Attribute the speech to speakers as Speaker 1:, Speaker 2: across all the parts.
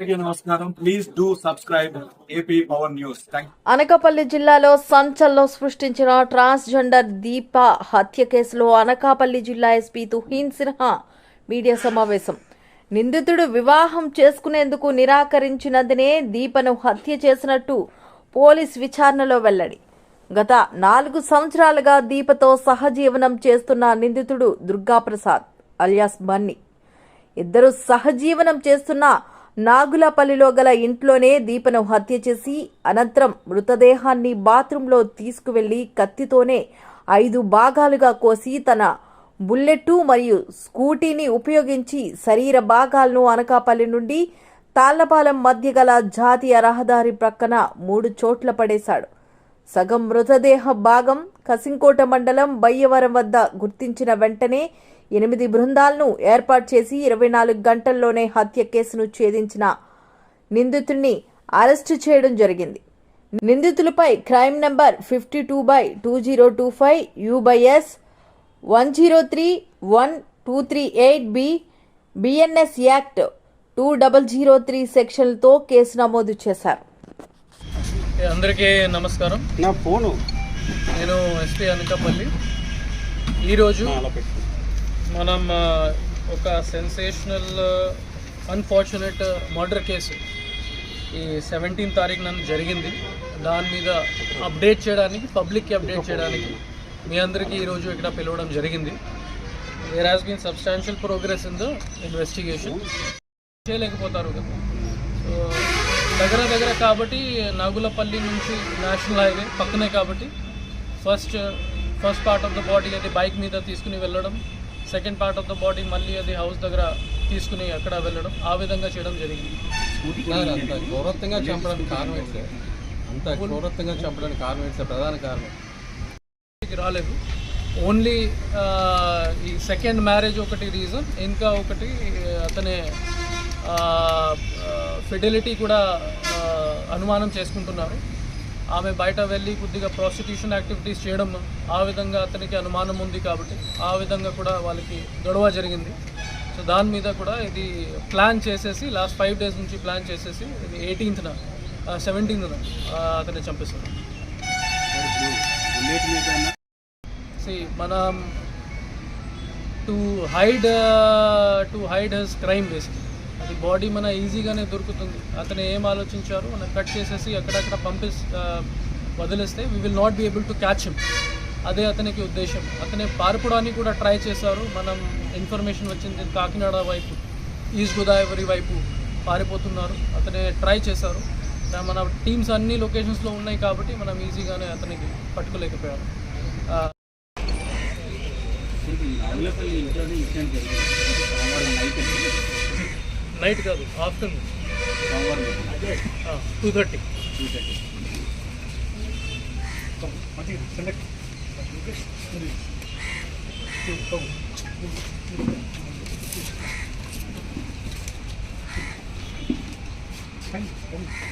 Speaker 1: నమస్కారం. Please do subscribe AP power news
Speaker 2: Anakapalli జిల్లాలో సంచలనం సృష్టించిన ట్రాన్స్జెండర్ దీప హత్య కేసులో అనకాపల్లి జిల్లా ఎస్పీ తుహీన్ సిన్హా మీడియా సమావేశం. నిందితుడు వివాహం చేసుకునేందుకు నిరాకరించినందునే దీపను హత్య చేసినట్టు పోలీస్ విచారణలో వెల్లడి. గత నాలుగు సంవత్సరాలుగా దీపతో సహజీవనం చేస్తున్న నిందితుడు దుర్గాప్రసాద్ అలియాస్ బన్నీ. ఇద్దరు సహజీవనం చేస్తున్న నాగులపల్లిలో గల ఇంట్లోనే దీపను హత్య చేసి అనంతరం మృతదేహాన్ని బాత్రూంలో తీసుకువెళ్ళి కత్తితోనే ఐదు భాగాలుగా కోసి తన బుల్లెట్టు మరియు స్కూటీని ఉపయోగించి శరీర భాగాలను అనకాపల్లి నుండి తాళ్ళపాలెం మధ్య గల జాతీయ రహదారి ప్రక్కన మూడు చోట్ల పడేశాడు. సగం మృతదేహ భాగం కసింకోట మండలం బయ్యవరం వద్ద గుర్తించిన వెంటనే ఎనిమిది బృందాలను ఏర్పాటు చేసి ఇరవై నాలుగు గంటల్లోనే హత్య కేసును ఛేదించిన నిందితుడిని అరెస్టు చేయడం జరిగింది. నిందితులపై crime number fifty two by two zero two five U by S one zero three one two three eight B BNS act two double zero three సెక్షన్లతో case నమోదు చేశారు.
Speaker 3: అందరికీ నమస్కారం.
Speaker 1: నా ఫోను.
Speaker 3: నేను ఎస్పీ అనకాపల్లి ఈరోజు మనం ఒక సెన్సేషనల్ అన్ఫార్చునేట్ మర్డర్ కేసు ఈ సెవెంటీన్ తారీఖు నన్ను జరిగింది. దాని మీద అప్డేట్ చేయడానికి పబ్లిక్కి అప్డేట్ చేయడానికి మీ అందరికీ ఈరోజు ఇక్కడ పిలవడం జరిగింది. There has been substantial progress in the investigation చేయలేకపోతారు కదా. సో దగ్గర దగ్గర కాబట్టి నాగులపల్లి నుంచి నేషనల్ హైవే పక్కనే కాబట్టి first first part of the body అయితే బైక్ మీద తీసుకుని వెళ్ళడం second part of the body మళ్ళీ అది హౌస్ దగ్గర తీసుకుని అక్కడ వెళ్ళడం ఆ విధంగా చేయడం జరిగింది.
Speaker 4: అంత క్రూరత్వంగా చంపడానికి కారణం ఏంటి అంత క్రూరత్వంగా చంపడానికి కారణం ఏంటి ప్రధాన కారణం.
Speaker 3: రాలేదు. ఓన్లీ ఈ సెకండ్ మ్యారేజ్ ఒకటి రీజన్ ఇంకా ఒకటి అతనే ఫిడిలిటీ కూడా అనుమానం చేసుకుంటున్నారు. ఆమె బయట వెళ్ళి కొద్దిగా ప్రాసిక్యూషన్ యాక్టివిటీస్ చేయడం ఆ విధంగా అతనికి అనుమానం ఉంది కాబట్టి ఆ విధంగా కూడా వాళ్ళకి గొడవ జరిగింది. సో దాని మీద కూడా ఇది ప్లాన్ చేసేసి లాస్ట్ ఫైవ్ డేస్ నుంచి ప్లాన్ చేసేసి ఇది ఎయిటీన్త్న సెవెంటీన్త్న అతన్ని చంపేస్తున్నారు మన మనం to hide to hide his crime basic అది బాడీ మన ఈజీగానే దొరుకుతుంది. అతను ఏం ఆలోచించారు మనం కట్ చేసేసి అక్కడక్కడ పంపిస్ వదిలేస్తే we will not be able to catch him అదే అతనికి ఉద్దేశం. అతనే పారిపోవడానికి కూడా ట్రై చేశారు. మనం ఇన్ఫర్మేషన్ వచ్చింది కాకినాడ వైపు ఈస్ట్ గోదావరి వైపు పారిపోతున్నారు. అతనే ట్రై చేశారు. మన టీమ్స్ అన్ని లొకేషన్స్లో ఉన్నాయి కాబట్టి మనం ఈజీగానే అతనికి పట్టుకోలేకపోయాము ఆ, నైట్ కాదు ఆఫ్టర్నూన్. టూ థర్టీ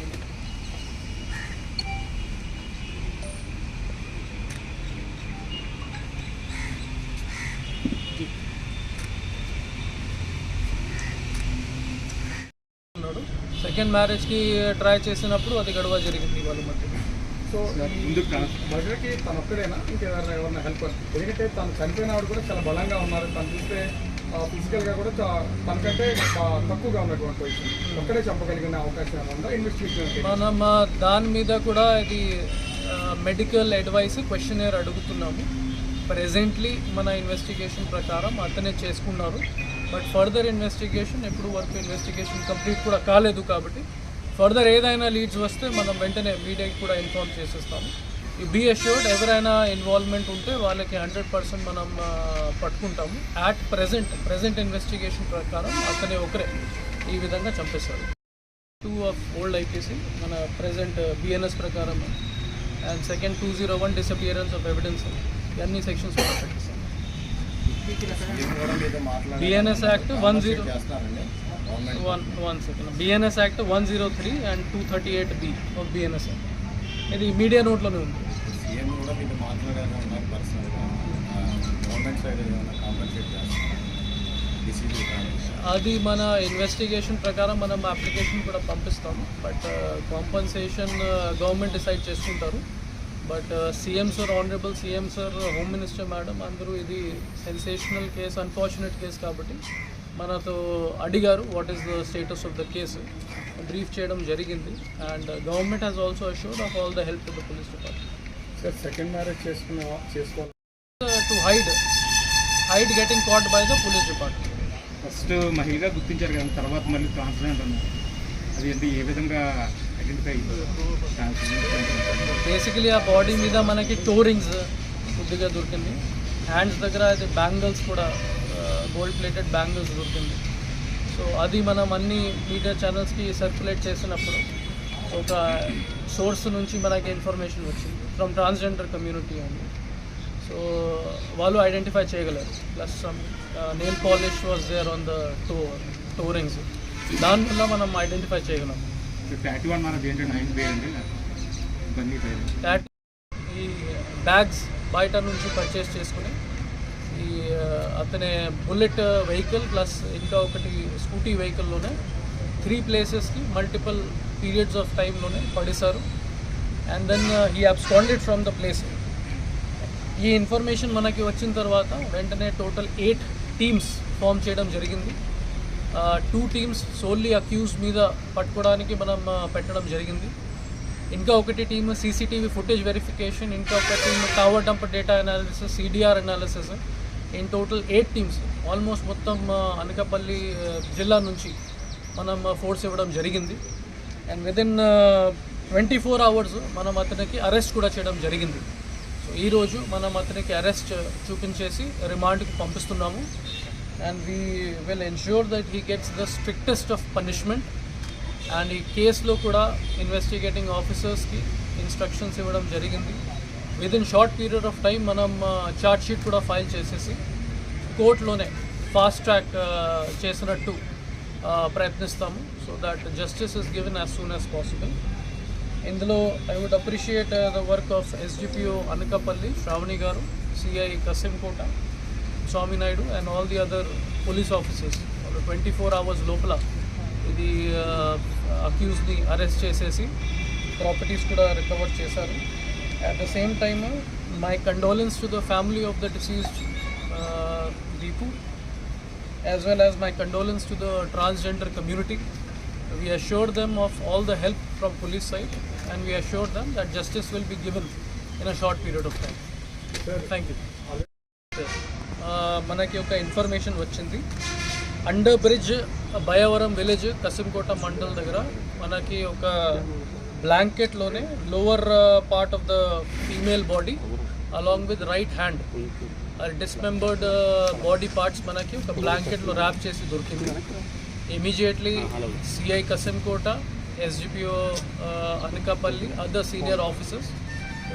Speaker 3: ఉన్నాడు సెకండ్ మ్యారేజ్కి ట్రై చేసినప్పుడు అది గొడవ జరిగింది వాళ్ళ మధ్య.
Speaker 5: సో మర్డర్కి తను ఒక్కడేనా? ఇంకెవరైనా ఎవరైనా హెల్ప్ ఎందుకంటే తను చనిపోయిన ఆవిడ కూడా చాలా బలంగా ఉన్నారు. తను చూస్తే ఫిజికల్గా కూడా చా- తనకంటే తక్కువగా ఉన్నటువంటి పొజిషన్. ఒక్కడే చంపగలిగిన అవకాశం ఉందా? ఇన్వెస్టిగేషన్
Speaker 3: మనం దాని మీద కూడా ఇది మెడికల్ అడ్వైస్ క్వశ్చనర్ అడుగుతున్నాము. ప్రెజెంట్లీ మన ఇన్వెస్టిగేషన్ ప్రకారం అతనే చేసుకున్నారు. బట్ ఫర్దర్ ఇన్వెస్టిగేషన్ ఎప్పుడు వరకు ఇన్వెస్టిగేషన్ కంప్లీట్ కూడా కాలేదు కాబట్టి ఫర్దర్ ఏదైనా లీడ్స్ వస్తే మనం వెంటనే మీడియాకి కూడా ఇన్ఫార్మ్ చేసేస్తాము. ఈ బీ అష్యూర్డ్ ఎవరైనా ఇన్వాల్వ్మెంట్ ఉంటే వాళ్ళకి హండ్రెడ్ పర్సెంట్ మనం పట్టుకుంటాము. యాట్ ప్రెజెంట్ ప్రెజెంట్ ఇన్వెస్టిగేషన్ ప్రకారం అతనే ఒకరే ఈ విధంగా చంపేశారు. టూ ఆఫ్ ఓల్డ్ ఐపీసీ మన ప్రెసెంట్ బిఎన్ఎస్ ప్రకారం. And second two zero one disappearance of evidence. ఇవన్నీ సెక్షన్స్ పెట్టేస్తాం. BNS act one zero one one second BNS act one zero three and two thirty eight B of BNS ఇది media నోట్లోనే ఉంది. అది మన investigation ప్రకారం మనం అప్లికేషన్ కూడా పంపిస్తాము. బట్ కాంపన్సేషన్ గవర్నమెంట్ డిసైడ్ చేసుకుంటారు. But CM sir honourable CM sir home minister madam అందరూ ఇది సెన్సేషనల్ కేసు అన్ఫార్చునేట్ కేసు కాబట్టి మనతో అడిగారు what is the status of the case brief చేయడం జరిగింది. And government has also assured of all the help to the police department
Speaker 5: sir second marriage చేసుకున్న చేసుకోవాలి
Speaker 3: to hide hide getting caught by the police department
Speaker 6: first మహిళగా గుర్తించారు కదా తర్వాత మళ్ళీ transgender అది అంటే ఏ విధంగా
Speaker 3: బేసికలీ ఆ బాడీ మీద మనకి టోరింగ్స్ కొద్దిగా దొరికింది. హ్యాండ్స్ దగ్గర అయితే బ్యాంగిల్స్ కూడా గోల్డ్ ప్లేటెడ్ బ్యాంగిల్స్ దొరికింది. సో అది మనం అన్ని మీడియా ఛానల్స్కి సర్క్యులేట్ చేసినప్పుడు ఒక సోర్స్ నుంచి మనకి ఇన్ఫర్మేషన్ వచ్చింది. ఫ్రమ్ ట్రాన్స్జెండర్ కమ్యూనిటీ అండి సో వాళ్ళు ఐడెంటిఫై చేయగలరు. Plus some nail polish was there on the toe toe rings దానివల్ల మనం ఐడెంటిఫై చేయగలం.
Speaker 6: మనది ఏంటంటే పేరండి పేరు
Speaker 3: ఈ బ్యాగ్స్ బయట నుంచి పర్చేస్ చేసుకుని ఈ అతనే బుల్లెట్ వెహికల్ ప్లస్ ఇంకా ఒకటి స్కూటీ వెహికల్లోనే త్రీ ప్లేసెస్కి మల్టిపుల్ పీరియడ్స్ ఆఫ్ టైంలోనే పడేశారు. And then he absconded from the place ఈ ఇన్ఫర్మేషన్ మనకి వచ్చిన తర్వాత వెంటనే టోటల్ ఎయిట్ టీమ్స్ ఫామ్ చేయడం జరిగింది. టూ టీమ్స్ సోల్లీ అక్యూజ్ మీద పట్టుకోవడానికి మనం పెట్టడం జరిగింది. ఇంకా ఒకటి టీమ్ సీసీటీవీ ఫుటేజ్ వెరిఫికేషన్ ఇంకా ఒక team tower dump data analysis CDR analysis in total eight teams almost మొత్తం అనకాపల్లి జిల్లా నుంచి మనం ఫోర్స్ ఇవ్వడం జరిగింది. And within twenty four hours మనం అతనికి అరెస్ట్ కూడా చేయడం జరిగింది. సో ఈరోజు మనం అతనికి అరెస్ట్ చూపించేసి రిమాండ్కి పంపిస్తున్నాము. And we will ensure that he gets the strictest of punishment and ఈ కేసులో కూడా ఇన్వెస్టిగేటింగ్ ఆఫీసర్స్కి ఇన్స్ట్రక్షన్స్ ఇవ్వడం జరిగింది. With in short period of time మనం చార్జ్ షీట్ కూడా ఫైల్ చేసేసి కోర్టులోనే ఫాస్ట్ ట్రాక్ చేసినట్టు ప్రయత్నిస్తాము. So that justice is given as soon as possible ఇందులో I would appreciate the work of SDPO Anakapalli Shravani గారు CI Kasimkota Swaminaidu and all the other police officers twenty four hours లోపల ఇది అక్యూజ్ని arrest చేసేసి properties కూడా recover చేశారు at the same time my condolence to the family of the deceased Deepu as well as my condolence to the transgender community. We assure them of all the help from police side and we assure them that justice will be given in a short period of time. Thank you. మనకి ఒక information వచ్చింది. Under bridge Bhayavaram village Kasimkota mandal దగ్గర మనకి ఒక బ్లాంకెట్లోనే lower part of the female body along with right hand dismembered body parts మనకి ఒక బ్లాంకెట్లో wrap చేసి దొరికింది. Immediately CI Kasimkota SDPO Anakapalli other senior officers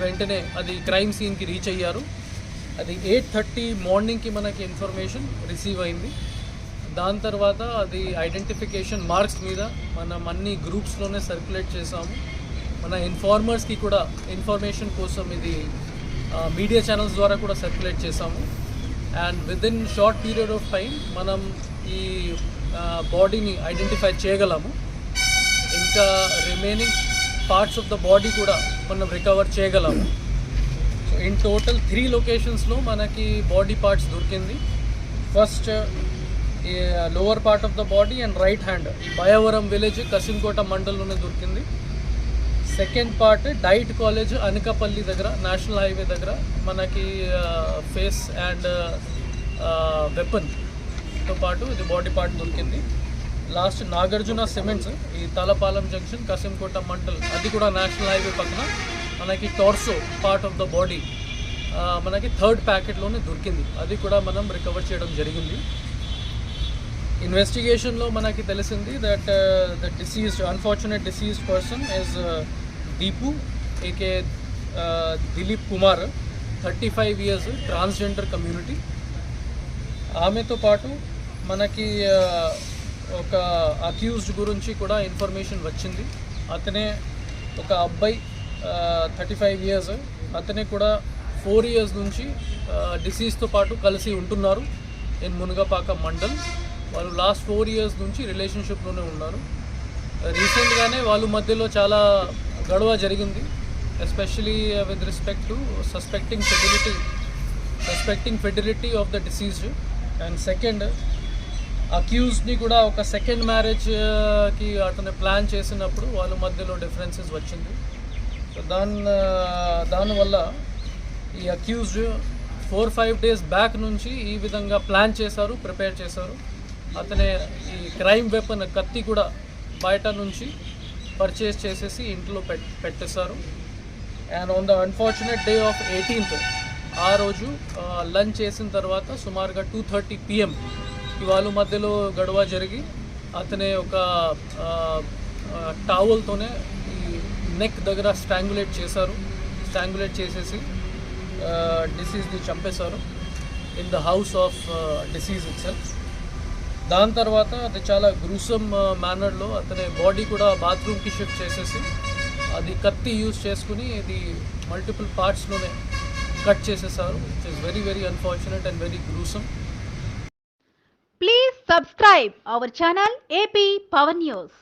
Speaker 3: వెంటనే అది క్రైమ్ సీన్కి రీచ్ అయ్యారు. అది ఎయిట్ థర్టీ మార్నింగ్కి మనకి ఇన్ఫర్మేషన్ రిసీవ్ అయింది. దాని తర్వాత అది ఐడెంటిఫికేషన్ మార్క్స్ మీద మనం అన్ని గ్రూప్స్లోనే సర్క్యులేట్ చేసాము మన ఇన్ఫార్మర్స్కి కూడా ఇన్ఫర్మేషన్ కోసం ఇది మీడియా ఛానల్స్ ద్వారా కూడా సర్క్యులేట్ చేసాము and with in short period of time మనం ఈ బాడీని ఐడెంటిఫై చేయగలము. ఇంకా remaining parts of the body కూడా మనం రికవర్ చేయగలము. ఇన్ టోటల్ త్రీ లొకేషన్స్లో మనకి బాడీ పార్ట్స్ దొరికింది. First lower part of the body and right hand ఈ భయవరం విలేజ్ కసింకోట మండలంలోనే దొరికింది. Second part diet college Anakapalli దగ్గర నేషనల్ హైవే దగ్గర మనకి ఫేస్ అండ్ వెపన్తో పాటు ఇది బాడీ పార్ట్ దొరికింది. లాస్ట్ నాగార్జున సిమెంట్స్ ఈ తలపాలెం జంక్షన్ కసింకోట మంటల్ అది కూడా నేషనల్ హైవే పక్కన. మనకి torso part of the body మనకి థర్డ్ ప్యాకెట్లోనే దొరికింది. అది కూడా మనం రికవర్ చేయడం జరిగింది. ఇన్వెస్టిగేషన్లో మనకి తెలిసింది that the deceased unfortunate deceased person is Deepu AK Dilip Kumar thirty five years transgender community ఆమెతో పాటు మనకి ఒక అక్యూజ్డ్ గురించి కూడా ఇన్ఫర్మేషన్ వచ్చింది. అతనే ఒక అబ్బాయి థర్టీ ఫైవ్ ఇయర్స్ అతనే కూడా ఫోర్ ఇయర్స్ నుంచి డిసీజ్తో పాటు కలిసి ఉంటున్నారు ఇన్ మునగపాక మండల్. వాళ్ళు లాస్ట్ ఫోర్ ఇయర్స్ నుంచి రిలేషన్షిప్లోనే ఉన్నారు. రీసెంట్గానే వాళ్ళ మధ్యలో చాలా గొడవ జరిగింది. Especially with respect to suspecting fidelity suspecting fidelity of the deceased and second అక్యూజ్ని కూడా ఒక సెకండ్ మ్యారేజ్కి uh, అతను ప్లాన్ చేసినప్పుడు వాళ్ళ మధ్యలో డిఫరెన్సెస్ వచ్చింది. దాని దానివల్ల ఈ accused four five days back నుంచి ఈ విధంగా ప్లాన్ చేశారు ప్రిపేర్ చేశారు. అతనే ఈ క్రైమ్ వెపన్ కత్తి కూడా బయట నుంచి పర్చేస్ చేసేసి ఇంట్లో పెట్ పెట్టేశారు. And on the unfortunate day of eighteenth ఆ రోజు లంచ్ చేసిన తర్వాత సుమారుగా టూ థర్టీ పిఎం వాళ్ళ మధ్యలో గొడవ జరిగి అతనే ఒక టావల్తోనే నెక్ దగ్గర స్ట్రాంగులేట్ చేశారు. స్ట్రాంగులేట్ చేసేసి డిసీజ్ని చంపేశారు. In the house of deceased itself దాని తర్వాత అది చాలా గ్రూసమ్ మేనర్లో అతని బాడీ కూడా బాత్రూమ్కి షిఫ్ట్ చేసేసి అది కత్తి యూజ్ చేసుకుని ఇది మల్టిపుల్ పార్ట్స్లోనే కట్ చేసేసారు it is very very unfortunate and very gruesome
Speaker 7: please subscribe our channel AP power news